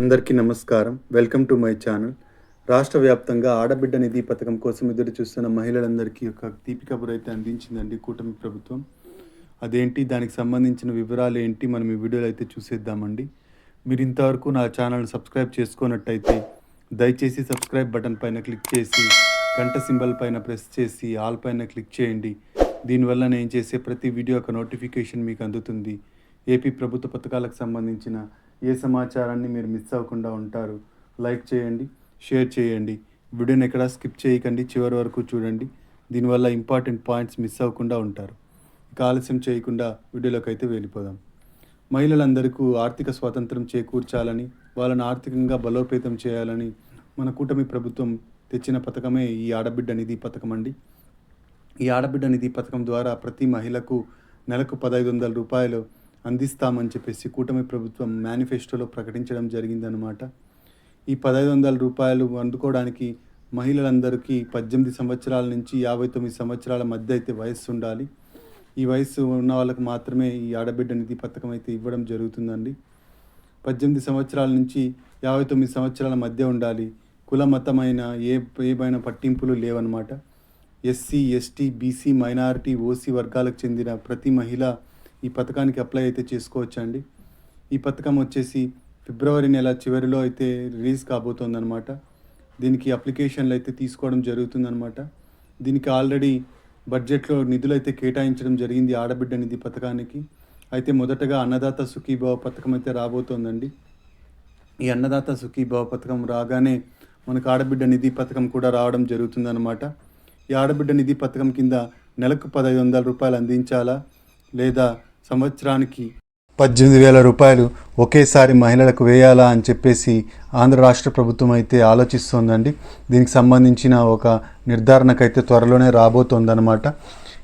అందరికీ నమస్కారం. Welcome to my channel. రాష్ట్ర వ్యాప్తంగా ఆడబిడ్డ నిధి పథకం కోసం ఎదురు చూస్తున్న మహిళలందరికీ ఒక దీపికబురు అయితే అందించిందండి కూటమి ప్రభుత్వం. అదేంటి? దానికి సంబంధించిన వివరాలు ఏంటి? మనం ఈ వీడియోలో అయితే చూసేద్దామండి. మీరు ఇంతవరకు నా ఛానల్ సబ్స్క్రైబ్ చేసుకున్నట్టయితే దయచేసి సబ్స్క్రైబ్ బటన్ పైన క్లిక్ చేసి గంట సింబల్ పైన ప్రెస్ చేసి ఆల్ పైన క్లిక్ చేయండి. దీనివల్ల నేను చేసే ప్రతి వీడియో యొక్క నోటిఫికేషన్ మీకు అందుతుంది. ఏపీ ప్రభుత్వ పథకాలకు సంబంధించిన ఏ సమాచారాన్ని మీరు మిస్ అవ్వకుండా ఉంటారు లైక్ చేయండి షేర్ చేయండి. వీడియోని ఎక్కడ స్కిప్ చేయకండి చివరి వరకు చూడండి. దీనివల్ల ఇంపార్టెంట్ పాయింట్స్ మిస్ అవ్వకుండా ఉంటారు. ఇక ఆలస్యం చేయకుండా వీడియోలోకి అయితే వెళ్ళిపోదాం. మహిళలందరికీ ఆర్థిక స్వాతంత్రం చేకూర్చాలని వాళ్ళని ఆర్థికంగా బలోపేతం చేయాలని మన కూటమి ప్రభుత్వం తెచ్చిన పథకమే ఈ ఆడబిడ్డ నిధి పథకం అండి. ఈ ఆడబిడ్డ నిధి పథకం ద్వారా ప్రతి మహిళకు నెలకు పదహైదు వందల రూపాయలు అందిస్తామని చెప్పేసి కూటమి ప్రభుత్వం మేనిఫెస్టోలో ప్రకటించడం జరిగిందనమాట ఈ పదహైదు వందల రూపాయలు అందుకోవడానికి మహిళలందరికీ పద్దెనిమిది సంవత్సరాల నుంచి యాభై తొమ్మిది సంవత్సరాల మధ్య అయితే వయస్సు ఉండాలి. ఈ వయస్సు ఉన్న వాళ్ళకు మాత్రమే ఈ ఆడబిడ్డ నిధి పథకం అయితే ఇవ్వడం జరుగుతుందండి. పద్దెనిమిది సంవత్సరాల నుంచి యాభై తొమ్మిది సంవత్సరాల మధ్య ఉండాలి. కుల మతమైన ఏ ఏమైనా పట్టింపులు లేవన్నమాట. SC ST BC minority OC వర్గాలకు చెందిన ప్రతి మహిళ ఈ పథకానికి అప్లై అయితే చేసుకోవచ్చండి. ఈ పథకం వచ్చేసి ఫిబ్రవరి నెల చివరిలో అయితే రిలీజ్ కాబోతోందనమాట దీనికి అప్లికేషన్లు అయితే తీసుకోవడం జరుగుతుందనమాట దీనికి ఆల్రెడీ బడ్జెట్లో నిధులు అయితే కేటాయించడం జరిగింది ఆడబిడ్డ నిధి పథకానికి. అయితే మొదటగా అన్నదాత సుఖీభావ పథకం అయితే రాబోతోందండి. ఈ అన్నదాత సుఖీభావ పథకం రాగానే మనకు ఆడబిడ్డ నిధి పథకం కూడా రావడం జరుగుతుందన్నమాట. ఈ ఆడబిడ్డ నిధి పథకం కింద నెలకు పదహైదు వందల రూపాయలు అందించాలా? లేదా సంవత్సరానికి పద్దెనిమిది వేల రూపాయలు ఒకేసారి మహిళలకు వేయాలా అని చెప్పేసి ఆంధ్ర రాష్ట్ర ప్రభుత్వం అయితే ఆలోచిస్తోందండి. దీనికి సంబంధించిన ఒక నిర్ధారణకైతే త్వరలోనే రాబోతోందనమాట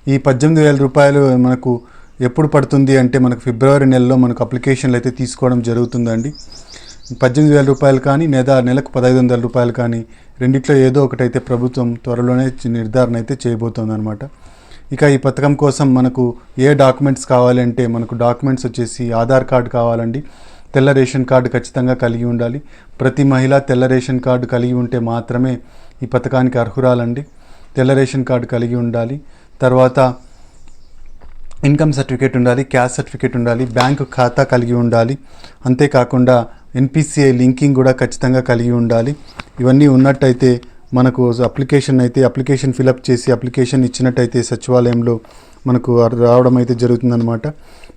ఈ పద్దెనిమిది వేల రూపాయలు మనకు ఎప్పుడు పడుతుంది అంటే మనకు ఫిబ్రవరి నెలలో మనకు అప్లికేషన్లు అయితే తీసుకోవడం జరుగుతుందండి. పద్దెనిమిది వేల రూపాయలు కానీ లేదా నెలకు పదహైదు వందల రూపాయలు కానీ రెండిట్లో ఏదో ఒకటైతే ప్రభుత్వం త్వరలోనే నిర్ధారణ అయితే చేయబోతోంది అనమాట ఇక ఈ పథకం కోసం మనకు ఏ డాక్యుమెంట్స్ కావాలంటే మనకు డాక్యుమెంట్స్ వచ్చేసి ఆధార్ కార్డు కావాలండి. తెల్ల రేషన్ కార్డు ఖచ్చితంగా కలిగి ఉండాలి. ప్రతి మహిళ తెల్ల రేషన్ కార్డు కలిగి ఉంటే మాత్రమే ఈ పథకానికి అర్హురాలండి. తెల్ల రేషన్ కార్డు కలిగి ఉండాలి. తర్వాత ఇన్కమ్ సర్టిఫికేట్ ఉండాలి క్యాష్ సర్టిఫికేట్ ఉండాలి బ్యాంకు ఖాతా కలిగి ఉండాలి. అంతేకాకుండా ఎన్పిసిఐ లింకింగ్ కూడా ఖచ్చితంగా కలిగి ఉండాలి. ఇవన్నీ ఉన్నట్టయితే మనకు అప్లికేషన్ అయితే అప్లికేషన్ ఫిలప్ చేసి అప్లికేషన్ ఇచ్చినట్టయితే సచివాలయంలో మనకు రావడం అయితే జరుగుతుందన్నమాట.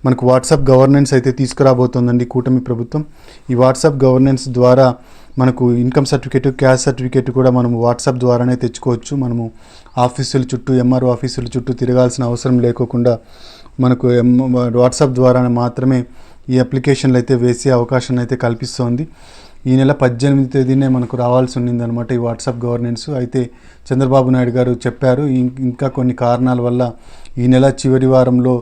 మనకు వాట్సాప్ గవర్నెన్స్ అయితే తీసుకురాబోతోందండి కూటమి ప్రభుత్వం. ఈ వాట్సాప్ గవర్నెన్స్ ద్వారా మనకు ఇన్కమ్ సర్టిఫికేట్ క్యాష్ సర్టిఫికేట్ కూడా మనం వాట్సాప్ ద్వారానే తెచ్చుకోవచ్చు. మనము ఆఫీసుల చుట్టూ ఎంఆర్ఓ ఆఫీసుల చుట్టూ తిరగాల్సిన అవసరం లేకోకుండా మనకు ఎం వాట్సాప్ ద్వారా మాత్రమే ఈ అప్లికేషన్లు అయితే వేసే అవకాశం అయితే కల్పిస్తోంది. ఈ నెల పద్దెనిమిది తేదీనే మనకు రావాల్సి ఉండింది అనమాట ఈ వాట్సాప్ గవర్నెన్స్. అయితే చంద్రబాబు నాయుడు గారు చెప్పారు ఇంకా కొన్ని కారణాల వల్ల ఈ నెల చివరి వారంలో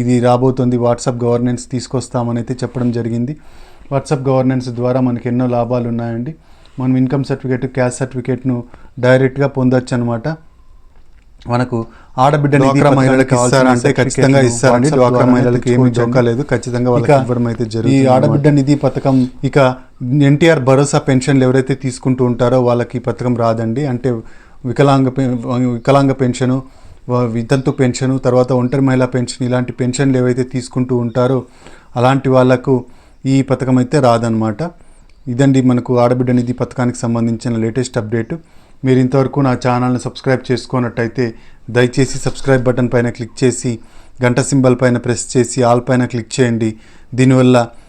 ఇది రాబోతోంది వాట్సాప్ గవర్నెన్స్ తీసుకొస్తామని అయితే చెప్పడం జరిగింది. వాట్సాప్ గవర్నెన్స్ ద్వారా మనకి ఎన్నో లాభాలు ఉన్నాయండి. మనం ఇన్కమ్ సర్టిఫికేట్ క్యాష్ సర్టిఫికేట్ను డైరెక్ట్గా పొందొచ్చు అనమాట మనకు ఆడబిడ్డ మహిళలకు ఇస్తారా అంటే ఖచ్చితంగా ఇస్తారండి. డ్వాక్రా మహిళలకు ఏమీ జోకా లేదు. ఖచ్చితంగా వాళ్ళకి ఇవ్వడం అయితే జరుగుతుంది ఈ ఆడబిడ్డ నిధి పథకం ఇక ఎన్టీఆర్ భరోసా పెన్షన్లు ఎవరైతే తీసుకుంటూ ఉంటారో వాళ్ళకి ఈ పథకం రాదండి. అంటే వికలాంగ వికలాంగ పెన్షను వితంతు పెన్షను తర్వాత ఒంటరి మహిళా పెన్షన్ ఇలాంటి పెన్షన్లు ఏవైతే తీసుకుంటూ ఉంటారో అలాంటి వాళ్ళకు ఈ పథకం అయితే రాదనమాట ఇదండి మనకు ఆడబిడ్డ నిధి పథకానికి సంబంధించిన లేటెస్ట్ అప్డేట్. మీరు ఇంతవరకు నా ఛానల్ని సబ్స్క్రైబ్ చేసుకున్నట్టయితే దయచేసి సబ్స్క్రైబ్ బటన్ పైన క్లిక్ చేసి గంట సింబల్ పైన ప్రెస్ చేసి ఆల్ పైన క్లిక్ చేయండి. దీనివల్ల